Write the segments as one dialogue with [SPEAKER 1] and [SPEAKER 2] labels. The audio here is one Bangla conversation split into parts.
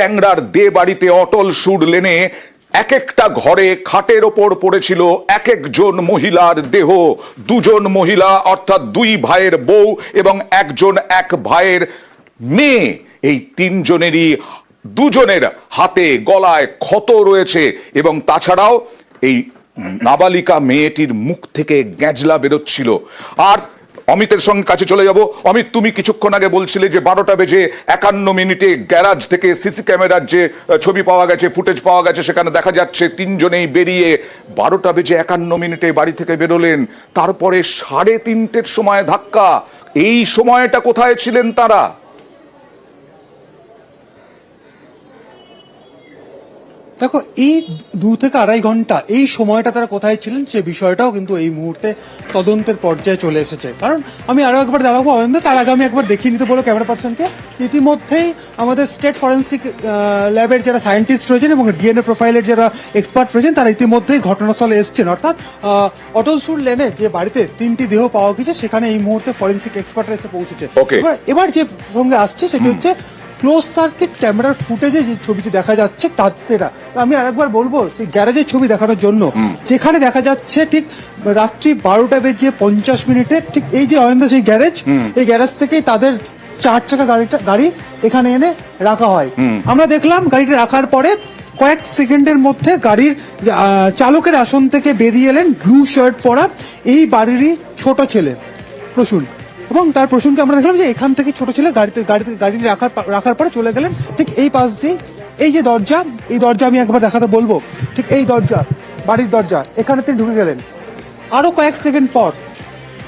[SPEAKER 1] ট্যাংরার দে বাড়িতে অটল সুর লেনে এক একটা ঘরে খাটের ওপর পড়েছিল এক একজন মহিলার দেহ। দুজন মহিলা, অর্থাৎ দুই ভাইয়ের বউ এবং একজন এক ভাইয়ের মেয়ে। এই তিনজনেরই দুজনের হাতে গলায় ক্ষত রয়েছে এবং তাছাড়াও এই নাবালিকা মেয়েটির মুখ থেকে গ্যাজলা বেরোচ্ছিল। আর অমিতের সঙ্গে কাছে চলে যাব। অমিত, তুমি কিছুক্ষণ আগে বলছিলে যে বারোটা বেজে একান্ন মিনিটে গ্যারাজ থেকে সিসি ক্যামেরার যে ছবি পাওয়া গেছে, ফুটেজ পাওয়া গেছে, সেখানে দেখা যাচ্ছে তিনজনেই বেরিয়ে বারোটা বেজে একান্ন মিনিটে বাড়ি থেকে বেরোলেন। তারপরে সাড়ে তিনটের সময় ধাক্কা। এই সময়টা কোথায় ছিলেন তারা?
[SPEAKER 2] দেখো এই দু থেকে আড়াই ঘণ্টা এই সময়টা তারা কোথায় ছিলেন সে বিষয়টাও কিন্তু এই মুহূর্তে তদন্তের পর্যায়ে চলে এসেছে। কারণ আমি আরও একবার দেখাবো অয়ন্ত তার আগে আমি একবার দেখিয়ে নিতে বলো ক্যামেরা পার্সনকে। ইতিমধ্যেই আমাদের স্টেট ফরেন্সিক ল্যাবের যারা সায়েন্টিস্ট রয়েছেন এবং ডিএনএ প্রোফাইলের যারা এক্সপার্ট রয়েছেন তারা ইতিমধ্যেই ঘটনাস্থলে এসেছেন। অর্থাৎ আহ, অটল সুর লেনে যে বাড়িতে তিনটি দেহ পাওয়া গেছে সেখানে এই মুহূর্তে ফরেন্সিক এক্সপার্টরা এসে পৌঁছেছে। এবার এবার যে সঙ্গে আসছে সেটি হচ্ছে ক্লোজ সার্কিট ক্যামেরার ফুটেজে যে ছবিটি দেখা যাচ্ছে তার সেটা আমি আরেকবার বলব সেই গ্যারেজের ছবি দেখানোর জন্য। যেখানে দেখা যাচ্ছে ঠিক রাত্রি বারোটা বেজে পঞ্চাশ মিনিটে ঠিক এই যে অয়েন্দা সেই গ্যারেজ এই গ্যারেজ থেকেই তাদের চার চাকা গাড়িটা গাড়ি এখানে এনে রাখা হয়। আমরা দেখলাম গাড়িটা রাখার পরে কয়েক সেকেন্ডের মধ্যে গাড়ির চালকের আসন থেকে বেরিয়ে এলেন ব্লু শার্ট পরা এই বাড়িরই ছোট ছেলে প্রসূন। এবং তার প্রসূনকে আমরা দেখলাম যে এখান থেকে ছোট ছেলে গাড়িতে গাড়িতে গাড়িতে রাখার রাখার পরে চলে গেলেন। ঠিক এই পাশ দিয়ে, এই যে দরজা, এই দরজা আমি একবার দেখাতে বলব। ঠিক এই দরজা, বাড়ির দরজা এখানে তিনি ঢুকে গেলেন। আরও কয়েক সেকেন্ড পর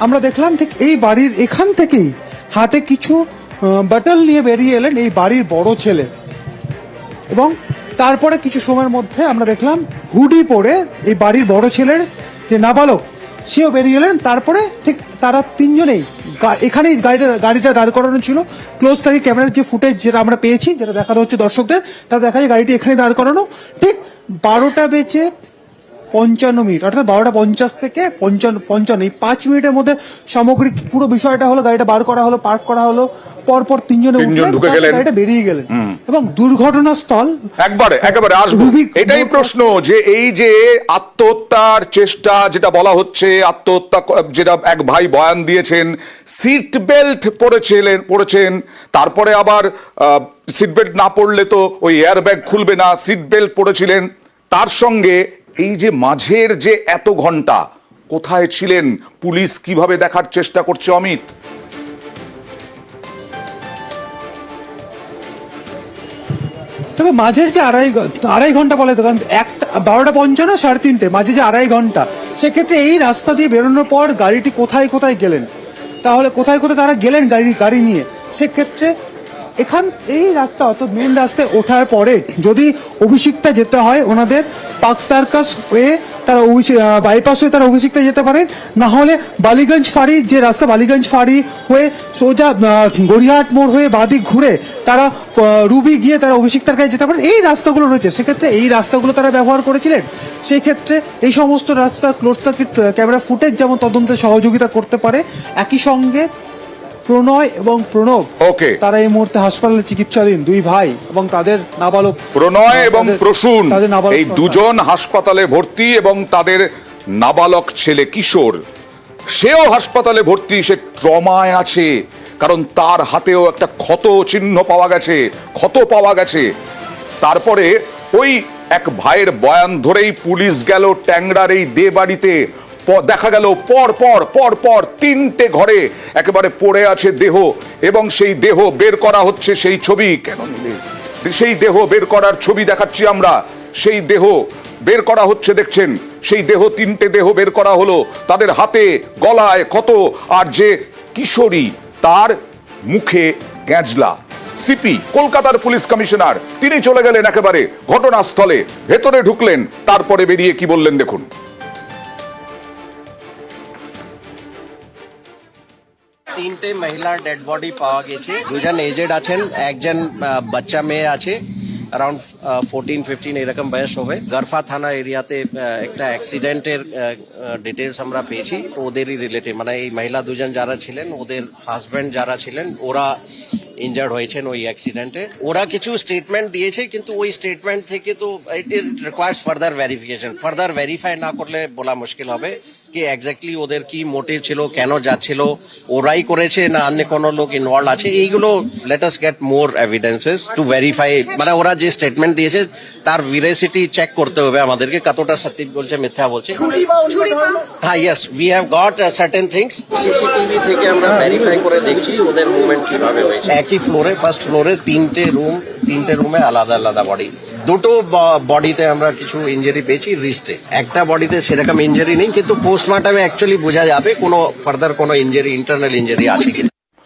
[SPEAKER 2] আমরা দেখলাম ঠিক এই বাড়ির এখান থেকেই হাতে কিছু বাটল নিয়ে বেরিয়ে এলেন এই বাড়ির বড় ছেলে। এবং তারপরে কিছু সময়ের মধ্যে আমরা দেখলাম হুডি পরে এই বাড়ির বড় ছেলের যে নাবালক সেও বেরিয়ে গেলেন তারপরে ঠিক তারা তিনজনেই এখানেই গাড়িটা গাড়িটা দাঁড় করানো ছিল। ক্লোজ সার্কিট ক্যামেরার যে ফুটেজ যেটা আমরা পেয়েছি, যেটা দেখানো হচ্ছে দর্শকদের তা দেখা যায় গাড়িটি এখানে দাঁড় করানো। ঠিক বারোটা বেজে পঞ্চান্ন মিনিট অর্থাৎ বারোটা পঞ্চাশ থেকে পঞ্চান্ন পঞ্চান্ন এই পাঁচ মিনিটের মধ্যে সামগ্রিক পুরো বিষয়টা হলো গাড়িটা বার করা হলো পার্ক করা হলো পরপর তিনজনে উঠলেন। গাড়িটা বেরিয়ে গেলেন। এবং দুর্ঘটনাস্থল
[SPEAKER 1] একবারে একেবারে আসব। এটাই প্রশ্ন যে এই যে আত্মহত্যার চেষ্টা যেটা বলা হচ্ছে আত্মহত্যা যেটা এক ভাই বয়ান দিয়েছেন সিট বেল্ট পরেছিলেন পড়েছেন তারপরে আবার সিট বেল্ট না পড়লে তো ওই এয়ার ব্যাগ খুলবে না সিট বেল্ট পরেছিলেন তার সঙ্গে এই যে মাঝের যে এত ঘণ্টা, কোথায় ছিলেন? পুলিশ কীভাবে দেখার চেষ্টা করছে অমিত?
[SPEAKER 2] মাঝের যে আড়াই আড়াই ঘণ্টা বলে তো, কারণ একটা, বারোটা পঞ্চান্ন, সাড়ে তিনটে, মাঝে যে আড়াই ঘণ্টা, সেক্ষেত্রে এই রাস্তা দিয়ে বেরোনোর পর গাড়িটি কোথায় কোথায় গেলেন? তাহলে কোথায় কোথায় তারা গেলেন গাড়ি গাড়ি নিয়ে? সেক্ষেত্রে এখান, এই রাস্তা, অর্থাৎ মেন রাস্তায় ওঠার পরে যদি অভিষিক্তা যেতে হয় ওনাদের পার্ক সার্কাস হয়ে তারা বাইপাস হয়ে তারা অভিষিক্তা যেতে পারেন। না হলে বালিগঞ্জ ফাঁড়ি, যে রাস্তা বালিগঞ্জ ফাঁড়ি হয়ে সোজা গড়িয়াহাট মোড় হয়ে বাদিক ঘুরে তারা রুবি গিয়ে তারা অভিষিক্তার কাছে যেতে পারেন। এই রাস্তাগুলো রয়েছে। সেক্ষেত্রে এই রাস্তাগুলো তারা ব্যবহার করেছিলেন। সেই ক্ষেত্রে এই সমস্ত রাস্তা ক্লোজ সার্কিট ক্যামেরা ফুটেজ যেমন তদন্তে সহযোগিতা করতে পারে, একই সঙ্গে প্রণয় এবং প্রণব।
[SPEAKER 1] ওকে
[SPEAKER 2] তারা এই মুহূর্তে হাসপাতালে চিকিৎসাধীন দুই ভাই এবং তাদের নাবালক
[SPEAKER 1] প্রণয় এবং প্রসূন এই দুজন হাসপাতালে ভর্তি এবং তাদের নাবালক ছেলে কিশোর সেও হাসপাতালে ভর্তি সে ট্রমায় আছে কারণ তার হাতেও একটা ক্ষত চিহ্ন পাওয়া গেছে ক্ষত পাওয়া গেছে। তারপরে ওই এক ভাইয়ের বয়ান ধরেই পুলিশ গেল ট্যাংরার এই দে বাড়িতে দেখা গেল পর পর পর পর তিনটে ঘরে একেবারে পড়ে আছে দেহ এবং সেই দেহ বের করা হচ্ছে সেই ছবি। কেন নিলে? সেই দেহ বের করার ছবি দেখাচ্ছি আমরা। সেই দেহ বের করা হচ্ছে, দেখছেন? সেই দেহ তিনটে দেহ বের করা হলো। তাদের হাতে, গলায় ক্ষত আর যে কিশোরী, তার মুখে গ্যাঁজলা। সিপি, কলকাতার পুলিশ কমিশনার, তিনি চলে গেলেন একেবারে ঘটনাস্থলে। ভেতরে ঢুকলেন, তারপরে বেরিয়ে কি বললেন দেখুন।
[SPEAKER 3] তিনটে মহিলার ডেড বডি পাওয়া গেছে। দুজন এজেড আছেন, একজন বাচ্চা মেয়ে আছে অ্যারাউন্ড ফোরটিন ফিফটিন এরকম বয়স হবে। গরফা থানা এরিয়াতে একটা অ্যাক্সিডেন্টের ডিটেলস আমরা পেয়েছি। ওদেরই রিলেটেড মানে এই মহিলা দুজন যারা ছিলেন, ওদের হাজব্যান্ড যারা ছিলেন, ওরা ইনজার্ড হয়েছেন ওই অ্যাক্সিডেন্টে ওরা কিছু স্টেটমেন্ট দিয়েছে, কিন্তু ওই স্টেটমেন্ট থেকে তো it requires further verification further verify না করলে বলা মুশকিল হবে। কি এক্স্যাক্টলি ওদের কি মোটিভ ছিল কেন যাচ্ছিল ওরাই করেছে না অন্য কোনো লোক ইনভলভ আছে? এইগুলো let us get more evidences to verify মানে ওরা যে স্টেটমেন্ট দিয়েছে তার ভিরেসিটি চেক করতে হবে আমাদেরকে। কতটা সত্যি বলছে মিথ্যা বলছে। হ্যাঁ yes we have got certain things CCTV থেকে আমরা ভেরিফাই করে দেখছি ওদের মুভমেন্ট কীভাবে হয়েছে। একই ফ্লোরে ফার্স্ট ফ্লোরে তিনটে রুম তিনটে রুমে আলাদা আলাদা বডি দুটো বডিতে আমরা কিছু ইঞ্জুরি পেয়েছি রিস্টে একটা বডিতে সেরকম ইঞ্জুরি নেই, কিন্তু পোস্টমর্টমে অ্যাকচুয়ালি বোঝা যাবে কোনো ফার্দার কোনো ইঞ্জুরি ইন্টারনাল ইঞ্জুরি আছে কিনা।